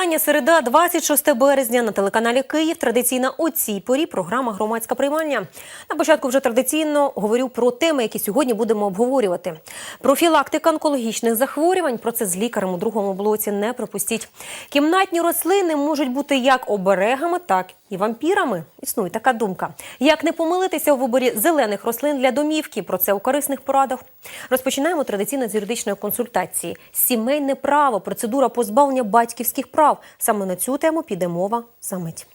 Моє вітання. Середа, 26 березня на телеканалі Київ. Традиційна у цій порі програма Громадська приймання. На початку вже традиційно говорю про теми, які сьогодні будемо обговорювати. Профілактика онкологічних захворювань. Про це з лікарем у другому блоці не пропустіть. Кімнатні рослини можуть бути як оберегами, так і вампірами. Існує така думка. Як не помилитися у виборі зелених рослин для домівки? Про це у корисних порадах. Розпочинаємо традиційно з юридичної консультації. Сімейне право, процедура позбавлення батьківських прав. Саме на цю тему піде мова за мить.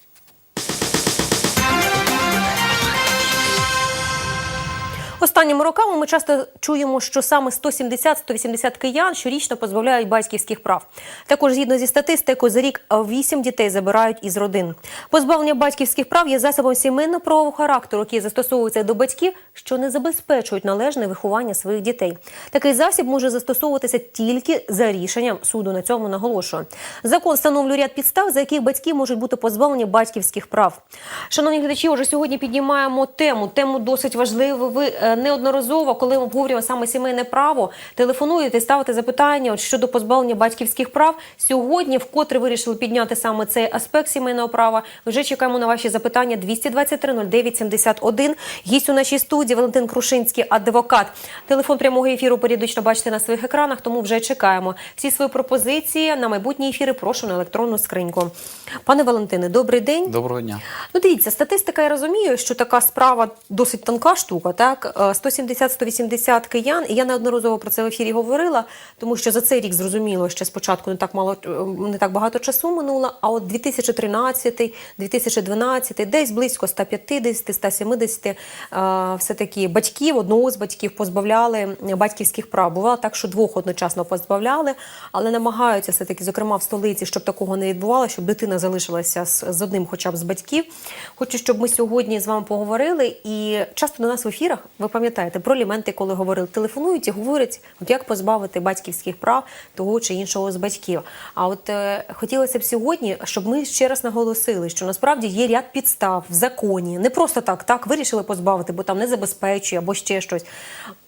Останніми роками ми часто чуємо, що саме 170-180 киян щорічно позбавляють батьківських прав. Також, згідно зі статистикою, за рік 8 дітей забирають із родин. Позбавлення батьківських прав є засобом сімейно-правового характеру, який застосовується до батьків, що не забезпечують належне виховання своїх дітей. Такий засіб може застосовуватися тільки за рішенням суду. На цьому наголошую. Закон встановлює ряд підстав, за яких батьки можуть бути позбавлені батьківських прав. Шановні глядачі, вже сьогодні піднімаємо тему. Тему досить важливу. Ви е, неодноразово, коли ми обговорюємо саме сімейне право, телефонуєте, ставите запитання от, щодо позбавлення батьківських прав. Сьогодні вкотре вирішили підняти саме цей аспект сімейного права. Вже чекаємо на ваші запитання 223 09 71. Гість у нашій студії Валентин Крушинський, адвокат. Телефон прямого ефіру періодично бачите на своїх екранах, тому вже чекаємо. Всі свої пропозиції на майбутні ефіри прошу на електронну скриньку. Пане Валентине, добрий день. Доброго дня. Ну, дивіться, статистика, я розумію, що така справа досить тонка штука, так? Е, 170-180 киян, і я неодноразово про це в ефірі говорила, тому що за цей рік зрозуміло, що спочатку не так мало е, не так багато часу минуло, а от 2013, 2012, десь близько 150, 170 е, все-таки батьків, одного з батьків позбавляли батьківських прав. Бувало так, що двох одночасно позбавляли, але намагаються все-таки, зокрема в столиці, щоб такого не відбувалося, щоб дитина залишилася з, з одним хоча б з батьків. Хочу, щоб ми сьогодні з вами поговорили. І часто до нас в ефірах, ви пам'ятаєте, про аліменти, коли говорили, телефонують і говорять, от як позбавити батьківських прав того чи іншого з батьків. А от е, хотілося б сьогодні, щоб ми ще раз наголосили, що насправді є ряд підстав в законі. Не просто так, так вирішили позбавити, бо там не забезпечує або ще щось.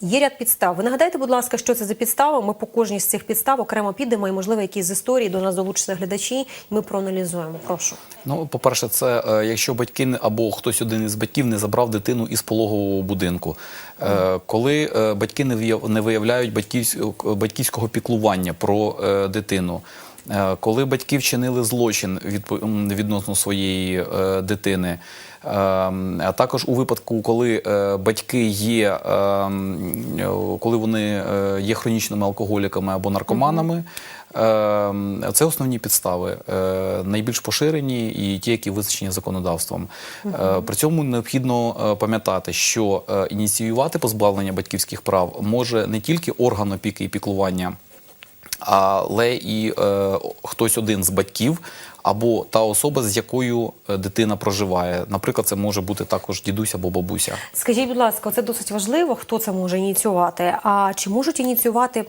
Є ряд підстав. Ви нагадайте, будь ласка, що це за підстава? Ми по кожній з цих підстав окремо підемо і, можливо, якісь з історії до нас долучаться глядачі, ми проаналізуємо. Прошу. Ну, по-перше, це е, якщо батьки або хтось один із батьків не забрав дитину із пологового будинку. Е, Коли е, батьки не виявляють батьківського піклування про е, дитину. Е, Коли батьки вчинили злочин відносно своєї е, дитини, е, а також у випадку, коли е, батьки є, е, м, е, коли вони є хронічними алкоголіками або наркоманами, е, це основні підстави, найбільш поширені і ті, які визначені законодавством. При цьому необхідно пам'ятати, що ініціювати позбавлення батьківських прав може не тільки орган опіки і піклування але і е, хтось один з батьків або та особа, з якою е, дитина проживає. Наприклад, це може бути також дідусь або бабуся. Скажіть, будь ласка, це досить важливо, хто це може ініціювати. А чи можуть ініціювати,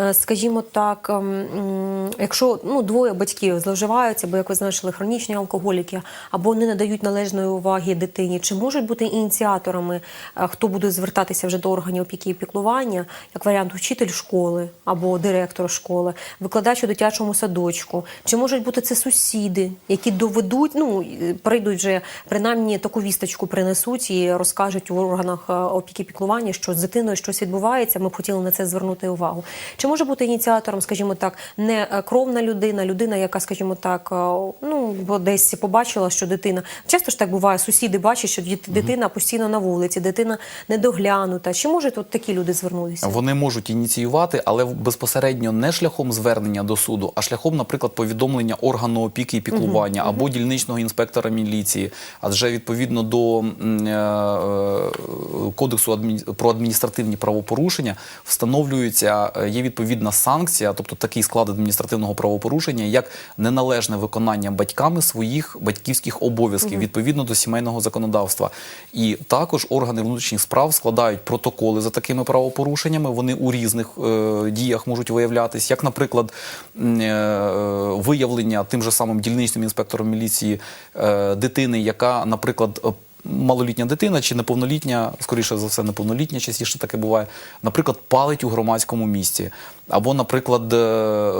е, скажімо так, ем, якщо ну, двоє батьків зловживаються, бо як ви зазначили, хронічні алкоголіки, або не надають належної уваги дитині, чи можуть бути ініціаторами, е, хто буде звертатися вже до органів опіки і піклування, як варіант вчитель школи або директор школи, викладач у дитячому садочку? Чи можуть бути це сусіди, які доведуть, ну прийдуть вже принаймні таку вісточку принесуть і розкажуть у органах е, опіки піклування, що з дитиною щось відбувається. Ми б хотіли на це звернути увагу. Чи може бути ініціатором, скажімо так, не е, кровна людина, людина, яка, скажімо так, е, ну бо десь побачила, що дитина часто ж так буває, сусіди бачать, що дитина постійно на вулиці, дитина недоглянута. Чи можуть от такі люди звернутися? Вони можуть ініціювати, але безпосередньо не шляхом звернення до суду, а шляхом, наприклад, повідомлення органу опіки і піклування або дільничного інспектора міліції. Адже відповідно до е, е, кодексу про адміністративні правопорушення встановлюється е, є відповідна санкція, тобто такий склад адміністративного правопорушення, як неналежне виконання батьками своїх батьківських обов'язків відповідно до сімейного законодавства. І також органи внутрішніх справ складають протоколи за такими правопорушеннями. Вони у різних е, діях можуть виявлятись, як, наприклад, е, виявлення тим же самим дільничним інспектором міліції е, дитини, яка, наприклад, е, малолітня дитина чи неповнолітня, скоріше за все, неповнолітня, частіше таке буває, наприклад, палить у громадському місці. Або, наприклад, е,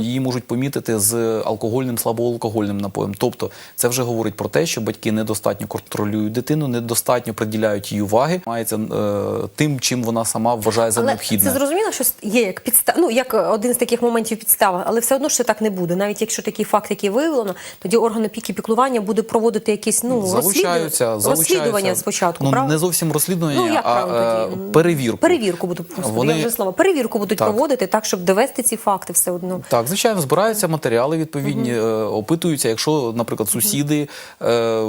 її можуть помітити з алкогольним, слабоалкогольним напоєм. Тобто, це вже говорить про те, що батьки недостатньо контролюють дитину, недостатньо приділяють їй уваги, мається е, тим, чим вона сама вважає за Але необхідне. це зрозуміло, що є як підстав, ну як один з таких моментів підстава, але все одно ще так не буде. Навіть якщо такий факт, який виявлено, тоді орган опіки піклування буде проводити якісь ну залучаються, розслідування, розслідування спочатку. Ну, правда? не зовсім розслідування, Ну, як а правильно е, перевірку. Перевірку будуть господи, Вони- я вже слова. Перевірку будуть Так. проводити так, щоб довести ці факти все одно. Так, звичайно, збираються матеріали відповідні, е, опитуються. Якщо, наприклад, сусіди е,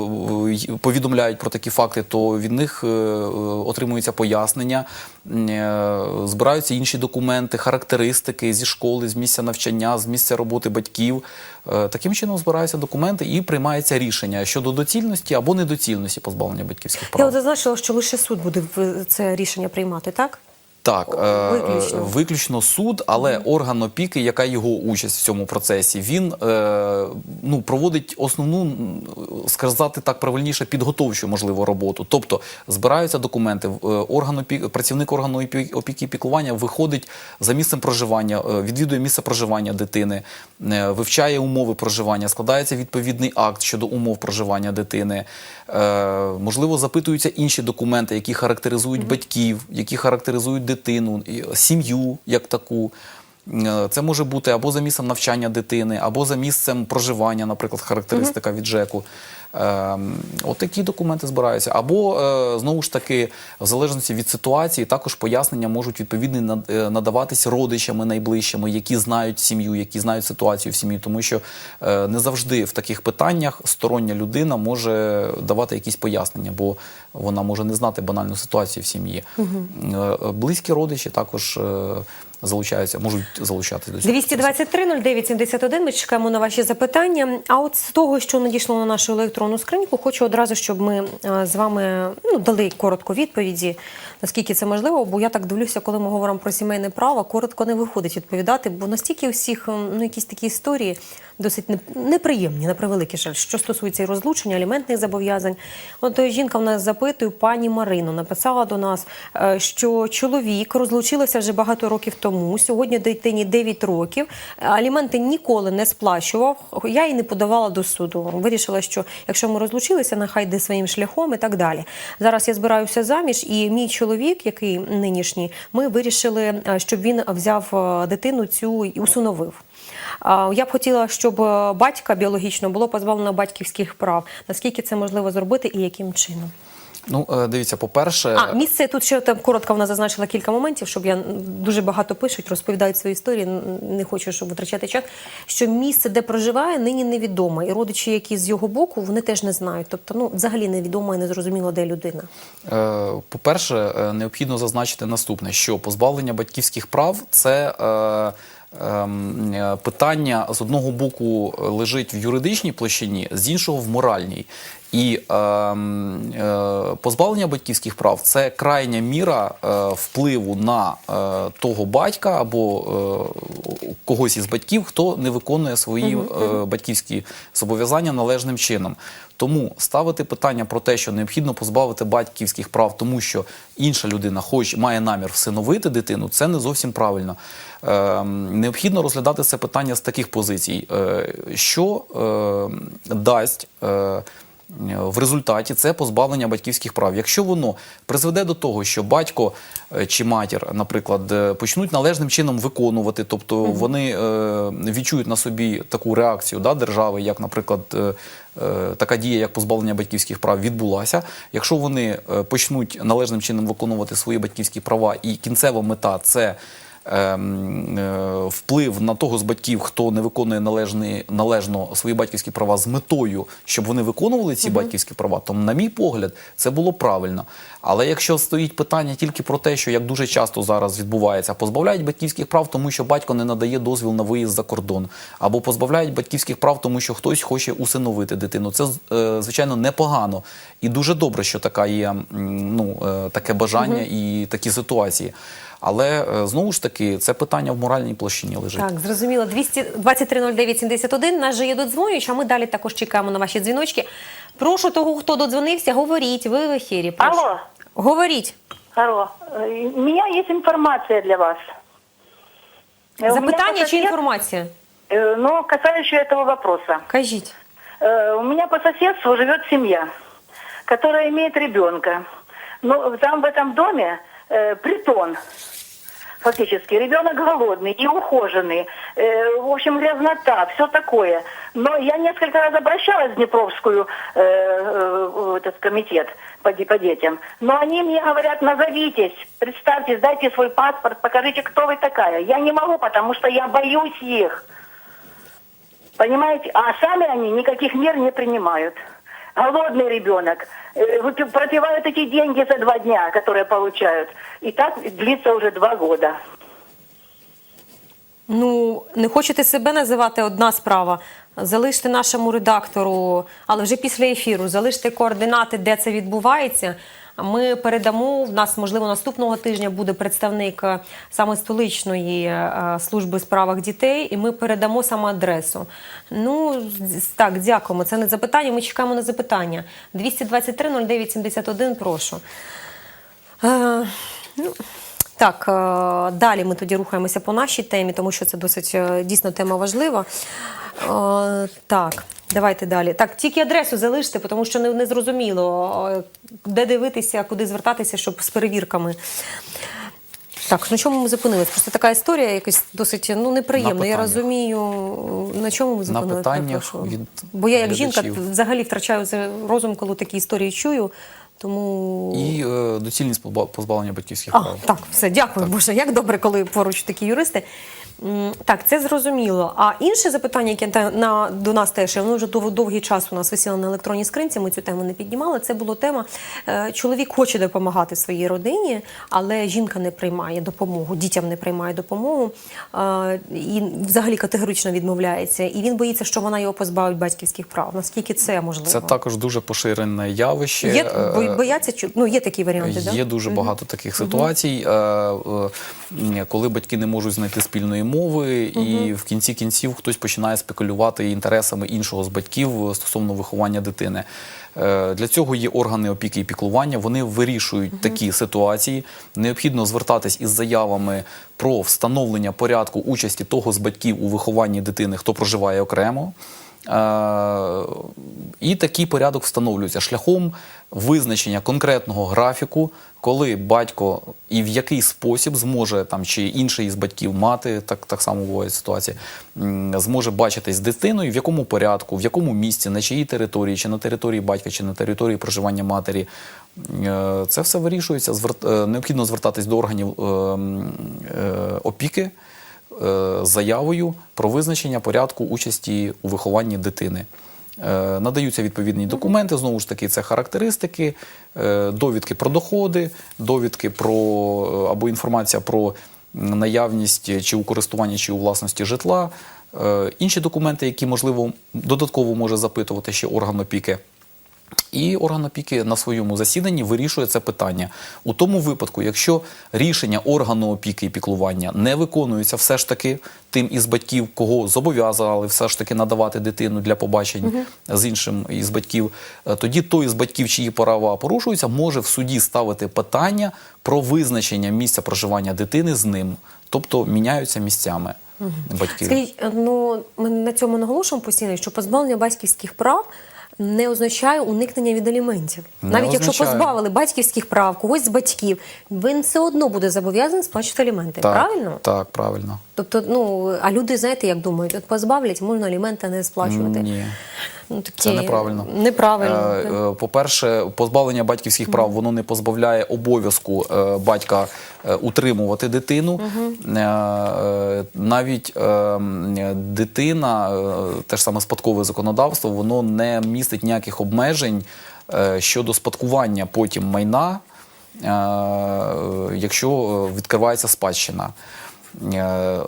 повідомляють про такі факти, то від них е, отримуються пояснення, е, збираються інші документи, характеристики зі школи, з місця навчання, з місця роботи батьків. Е, Таким чином збираються документи і приймається рішення щодо доцільності або недоцільності позбавлення батьківських Я прав. от зазначила, що лише суд буде це рішення приймати, так? Так, е, Виключно. е, виключно суд, але орган опіки, яка його участь в цьому процесі, він е, ну, проводить основну, сказати так правильніше, підготовчу можливо роботу. Тобто збираються документи, орган опіки, працівник органу опі- опіки і піклування виходить за місцем проживання, відвідує місце проживання дитини, вивчає умови проживання, складається відповідний акт щодо умов проживання дитини. Можливо, запитуються інші документи, які характеризують батьків, які характеризують дитину, е, сім'ю як таку. Е, Це може бути або за місцем навчання дитини, або за місцем проживання, наприклад, характеристика від ЖЕКу. Ем, От такі документи збираються. Або е, знову ж таки, в залежності від ситуації, також пояснення можуть відповідні над- е, надаватись родичами найближчими, які знають сім'ю, які знають ситуацію в сім'ї, тому що не завжди в таких питаннях стороння людина може давати якісь пояснення, бо вона може не знати банальну ситуацію в сім'ї. Близькі родичі також залучаються, можуть залучатися до цього. 223 09 71, Ми чекаємо на ваші запитання. А от з того, що надійшло на нашу електронну скриньку, хочу одразу, щоб ми е, з вами ну, дали коротко відповіді, наскільки це можливо. Бо я так дивлюся, коли ми говоримо про сімейне право, коротко не виходить відповідати, бо настільки всіх ну, якісь такі історії досить неприємні, на превеликий жаль, що стосується і розлучення, аліментних зобов'язань. От е, жінка в нас запитує, пані Марину написала до нас, е, що чоловік розлучилися вже багато років тому. Сьогодні дитині 9 років. Аліменти ніколи не сплачував. Я і не подавала до суду. Вирішила, що якщо ми розлучилися, нехай йде своїм шляхом і так далі. Зараз я збираюся заміж, і мій чоловік, який нинішній, ми вирішили, е, щоб він взяв е, дитину цю і усиновив. Я б хотіла, щоб е, батька біологічно було позбавлено батьківських прав. Наскільки це можливо зробити і яким чином? Ну, е, дивіться, по-перше, А місце тут ще там коротко вона зазначила кілька моментів, щоб я дуже багато пишуть, розповідають свої історії. Не хочу, щоб витрачати час. Що місце, де проживає, нині невідоме, і родичі, які з його боку, вони теж не знають. Тобто, ну взагалі невідомо і незрозуміло, де людина. Е, По-перше, е, необхідно зазначити наступне: що позбавлення батьківських прав це. ем, Питання з одного боку лежить в юридичній площині, з іншого в моральній. І ем, е, позбавлення батьківських прав це крайня міра е, впливу на е, того батька або е, когось із батьків, хто не виконує свої е, батьківські зобов'язання належним чином. Тому ставити питання про те, що необхідно позбавити батьківських прав, тому що інша людина хоч має намір всиновити дитину, це не зовсім правильно. Ем, необхідно розглядати це питання з таких позицій, е, що е, дасть. Е, в результаті це позбавлення батьківських прав. Якщо воно призведе до того, що батько е, чи матір, наприклад, е, почнуть належним чином виконувати, тобто вони е, відчують на собі таку реакцію да, держави, як, наприклад, е, е, така дія, як позбавлення батьківських прав, відбулася. Якщо вони е, почнуть належним чином виконувати свої батьківські права, і кінцева мета це е, вплив на того з батьків, хто не виконує належні, належно свої батьківські права з метою, щоб вони виконували ці батьківські права, то, на мій погляд, це було правильно. Але якщо стоїть питання тільки про те, що як дуже часто зараз відбувається, позбавляють батьківських прав, тому що батько не надає дозвіл на виїзд за кордон, або позбавляють батьківських прав, тому що хтось хоче усиновити дитину. Це е, звичайно непогано і дуже добре, що така є ну, е, таке бажання і такі ситуації. Але е, знову ж таки, це питання в моральній площині лежить. Так, зрозуміло. 223 09 71. Наш же є додзвонювач, а ми далі також чекаємо на ваші дзвіночки. Прошу того, хто додзвонився, говоріть. Ви в ефірі. Прошу. Алло, Говоріть. алло. Э, У меня есть информация для вас. Э, у меня Запитання по чи сосед- інформація? э, Ну, касающая этого вопроса. Кажіть. Э, У меня по соседству живет семья, которая имеет ребенка. Но там в этом доме э, притон. Фактически, ребенок голодный, неухоженный, э, в общем, грязнота, все такое. Но я несколько раз обращалась в Днепровскую, э, э, этот комитет по, по детям. Но они мне говорят, назовитесь, представьтесь, дайте свой паспорт, покажите, кто вы такая. Я не могу, потому что я боюсь их. Понимаете? А сами они никаких мер не принимают. Голодный ребенок. э, выпи- Пропивают эти деньги за два дня, которые получают. И так длится уже два года. Ну, не хочете себе називати одна справа. Залиште нашому редактору, але вже після ефіру, залиште координати, де це відбувається. Ми передамо. В нас, можливо, наступного тижня буде представник е, саме столичної е, служби у справах дітей, і ми передамо саме адресу. Ну, так, дякуємо. Це не запитання. Ми чекаємо на запитання. 223 09 71, прошу. Е, ну, так, далі ми тоді рухаємося по нашій темі, тому що це досить дійсно тема важлива. Так, давайте далі. Так, тільки адресу залиште, тому що не, не зрозуміло, е, де дивитися, куди звертатися, щоб з перевірками. Так, на чому ми зупинились? Просто така історія якась досить ну, неприємна. Я розумію, на чому ми зупинилися. питаннях від Бо я як жінка взагалі втрачаю розум, коли такі історії чую. Тому І е, доцільність позба- позбавлення батьківських а, прав. так, все, дякую, Боже. Як добре, коли поруч такі юристи. Так, це зрозуміло. А інше запитання, яке на, до нас теж, воно вже дов, довгий час у нас висіло на електронній скринці, ми цю тему не піднімали. Це була тема. е, Чоловік хоче допомагати своїй родині, але жінка не приймає допомогу, дітям не приймає допомогу е, і взагалі категорично відмовляється. І він боїться, що вона його позбавить батьківських прав. Наскільки це можливо? Це також дуже поширене явище. Є, Е, бо- бояться, чу- ну, є такі варіанти, Є да? дуже багато таких ситуацій, е, е, коли батьки не можуть знайти спільної мови, і в кінці кінців хтось починає спекулювати інтересами іншого з батьків стосовно виховання дитини. Е, Для цього є органи опіки і піклування. Вони вирішують такі ситуації. Необхідно звертатись із заявами про встановлення порядку участі того з батьків у вихованні дитини, хто проживає окремо. Е, І такий порядок встановлюється шляхом визначення конкретного графіку, коли батько і в який спосіб зможе там чи інший із батьків мати, так, так само буває ситуація, зможе бачитись з дитиною, в якому порядку, в якому місці, на чиїй території, чи на території батька, чи на території проживання матері. Е, Це все вирішується. Е, Необхідно звертатись до органів опіки заявою про визначення порядку участі у вихованні дитини. Е, Надаються відповідні документи, знову ж таки, це характеристики, е, довідки про доходи, довідки про е, або інформація про наявність чи у користуванні, чи у власності житла, е, інші документи, які можливо додатково може запитувати ще орган опіки. І орган опіки на своєму засіданні вирішує це питання. У тому випадку, якщо рішення органу опіки і піклування не виконується все ж таки тим із батьків, кого зобов'язали все ж таки надавати дитину для побачень з іншим із батьків, е, тоді той із батьків, чиї права порушуються, може в суді ставити питання про визначення місця проживання дитини з ним, тобто міняються місцями батьки. Скажіть, е, ну ми на цьому наголошуємо постійно, що позбавлення батьківських прав не означає уникнення від аліментів. Не Навіть якщо позбавили батьківських прав когось з батьків, він все одно буде зобов'язаний сплачувати аліменти. Так, Правильно? Так, правильно. Тобто, ну а люди, знаєте, як думають, от позбавлять, можна аліменти не сплачувати. Ні. Ну, такі... Це неправильно. Неправильно. Е, е, По-перше, позбавлення батьківських прав воно не позбавляє обов'язку е, батька утримувати дитину. Е, е, Навіть дитина, те ж саме спадкове законодавство, воно не містить ніяких обмежень щодо спадкування потім майна, якщо відкривається спадщина. Е,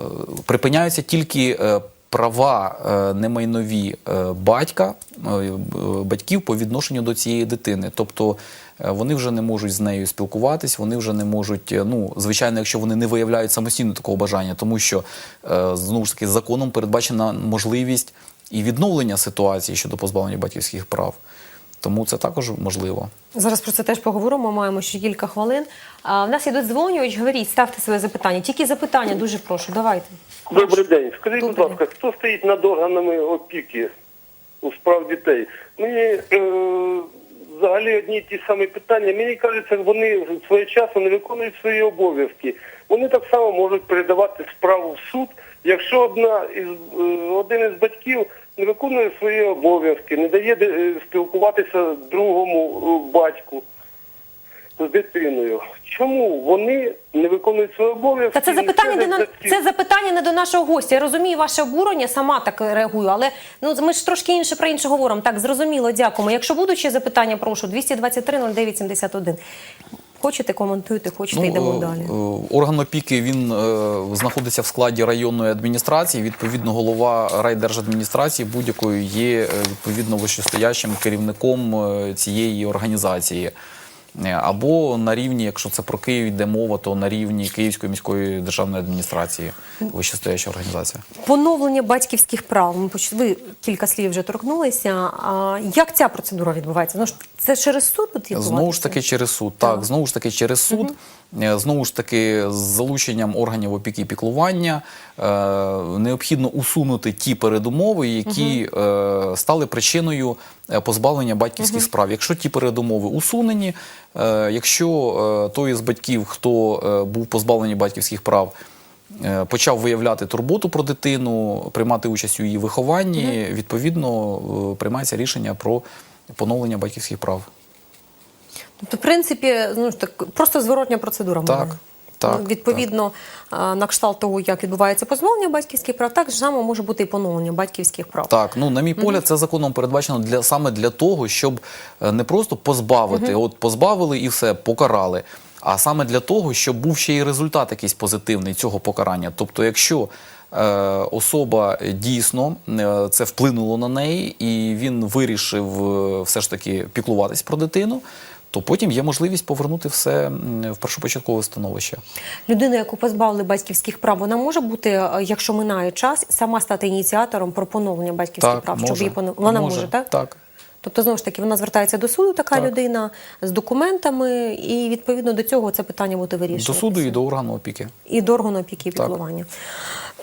Припиняються тільки е, права е, немайнові батька, батьків по відношенню до цієї дитини. Тобто вони вже не можуть з нею спілкуватись, вони вже не можуть, ну, звичайно, якщо вони не виявляють самостійно такого бажання, тому що знову ж таки законом передбачена можливість і відновлення ситуації щодо позбавлення батьківських прав. Тому це також можливо. Зараз про це теж поговоримо. Маємо ще кілька хвилин. А в нас іде дзвонювач. Говоріть, ставте своє запитання. Тільки запитання, дуже прошу. Давайте. Добрий день. Скажіть, будь ласка, хто стоїть над органами опіки у справ дітей? Мені е, взагалі одні й ті самі питання. Мені кажеться, вони своєчасно не виконують свої обов'язки. Вони так само можуть передавати справу в суд, якщо одна із е, один із батьків не виконує свої обов'язки, не дає е, спілкуватися другому е, батьку з дитиною. Чому вони не виконують свої обов'язки? Та це запитання не на це запитання не до нашого гостя. Я розумію ваше обурення, сама так реагую, але ну ми ж трошки інше про інше говоримо. Так, зрозуміло, дякуємо. Якщо будуть ще запитання, прошу 223 09 71. Хочете, коментуйте, хочете, йдемо е, далі. е, Орган опіки він е, знаходиться в складі районної адміністрації. Відповідно, голова райдержадміністрації будь-якої є відповідно вищестоящим керівником цієї організації. Е, Або на рівні, якщо це про Київ йде мова, то на рівні Київської міської державної адміністрації, вищестояща організація. Поновлення батьківських прав. Ви кілька слів вже торкнулися. А як ця процедура відбувається? Ну це через суд потрібно? Знову ж таки через суд. Так, знову ж таки через суд. Е, Знову ж таки, з залученням органів опіки і піклування е, необхідно усунути ті передумови, які е, стали причиною позбавлення батьківських справ. Якщо ті передумови усунені, е, якщо е, той із батьків, хто е, був позбавлений батьківських прав, е, почав виявляти турботу про дитину, приймати участь у її вихованні, відповідно е, приймається рішення про поновлення батьківських прав. Тобто, в принципі, ну так просто зворотня процедура. Так, мовна. Так, Ну, Відповідно, а, на кшталт того, як відбувається позбавлення батьківських прав, так само може бути і поновлення батьківських прав. Так, ну на мій погляд, це законом передбачено для саме для того, щоб е, не просто позбавити, от позбавили і все, покарали. А саме для того, щоб був ще й результат якийсь позитивний цього покарання. Тобто, якщо е, особа дійсно е, це вплинуло на неї, і він вирішив е, все ж таки піклуватись про дитину, то потім є можливість повернути все в першопочаткове становище. Людина, яку позбавили батьківських прав, вона може бути, е, якщо минає час, сама стати ініціатором про поновлення батьківських прав, щоб її понов... вона може, так? Так. Тобто, знову ж таки, вона звертається до суду, така Так. людина з документами, і відповідно до цього це питання буде вирішено. До суду і до органу опіки. І до органу опіки і піклування. Так,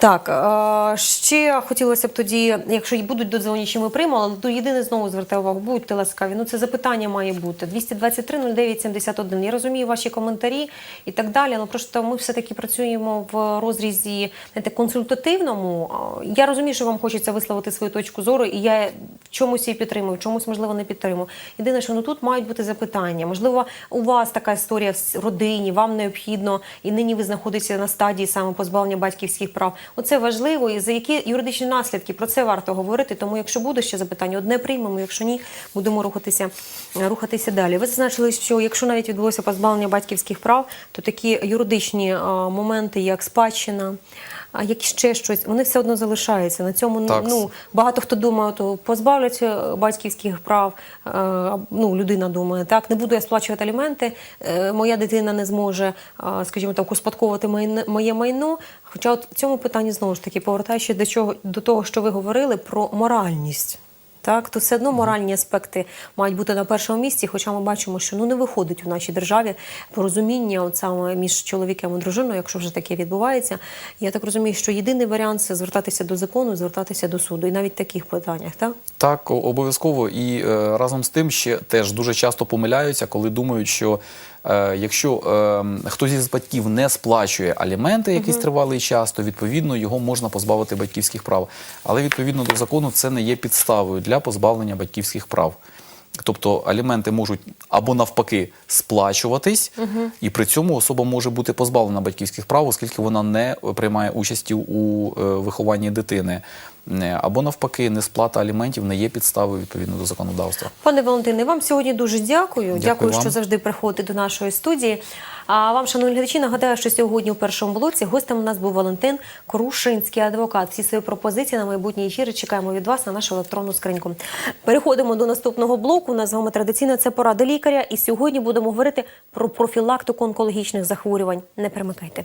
е, ще хотілося б тоді, якщо й будуть додзвонічі, ми приймемо, але то єдине знову звертаю увагу, будьте ласкаві. Ну це запитання має бути. 223 09 71. Я розумію ваші коментарі і так далі. але просто ми все-таки працюємо в розрізі знаєте, консультативному. Е, Я розумію, що вам хочеться висловити свою точку зору, і я в чомусь її підтримую, чомусь, можливо, не підтримую. Єдине, що ну тут мають бути запитання. Можливо, у вас така історія в родині, вам необхідно, і нині ви знаходитеся на стадії саме позбавлення батьківських прав. Оце важливо, і за які юридичні наслідки про це варто говорити. Тому, якщо буде ще запитання, одне приймемо. Якщо ні, будемо рухатися, рухатися далі. Ви зазначили, що якщо навіть відбулося позбавлення батьківських прав, то такі юридичні моменти, як спадщина. А як ще щось, вони все одно залишаються. На цьому Так. ну багато хто думає, то позбавлять батьківських прав. е, Ну, людина думає, так не буду я сплачувати аліменти. е, Моя дитина не зможе, скажімо так, успадковувати моє майно. Хоча от в цьому питанні знову ж таки повертаючись до чого до того, що ви говорили про моральність. Так, то все одно моральні аспекти мають бути на першому місці, хоча ми бачимо, що ну не виходить у нашій державі порозуміння от саме між чоловіком і дружиною, якщо вже таке відбувається. Я так розумію, що єдиний варіант це звертатися до закону, звертатися до суду, і навіть в таких питаннях, так? Так, обов'язково. І е, разом з тим ще теж дуже часто помиляються, коли думають, що якщо е, хтось із батьків не сплачує аліменти якийсь тривалий час, то відповідно його можна позбавити батьківських прав. Але відповідно до закону це не є підставою для позбавлення батьківських прав. Тобто аліменти можуть або навпаки сплачуватись, і при цьому особа може бути позбавлена батьківських прав, оскільки вона не приймає участі у е, вихованні дитини. Або навпаки, несплата аліментів не є підставою відповідно до законодавства. Пане Валентине, вам сьогодні дуже дякую. Дякую Дякую, що завжди приходите до нашої студії. А вам, шановні глядачі, нагадаю, що сьогодні у першому блоці гостем у нас був Валентин Крушинський, адвокат. Всі свої пропозиції на майбутні ефіри чекаємо від вас на нашу електронну скриньку. Переходимо до наступного блоку. У нас з вами традиційно це порада лікаря. І сьогодні будемо говорити про профілактику онкологічних захворювань. Не перемикайте.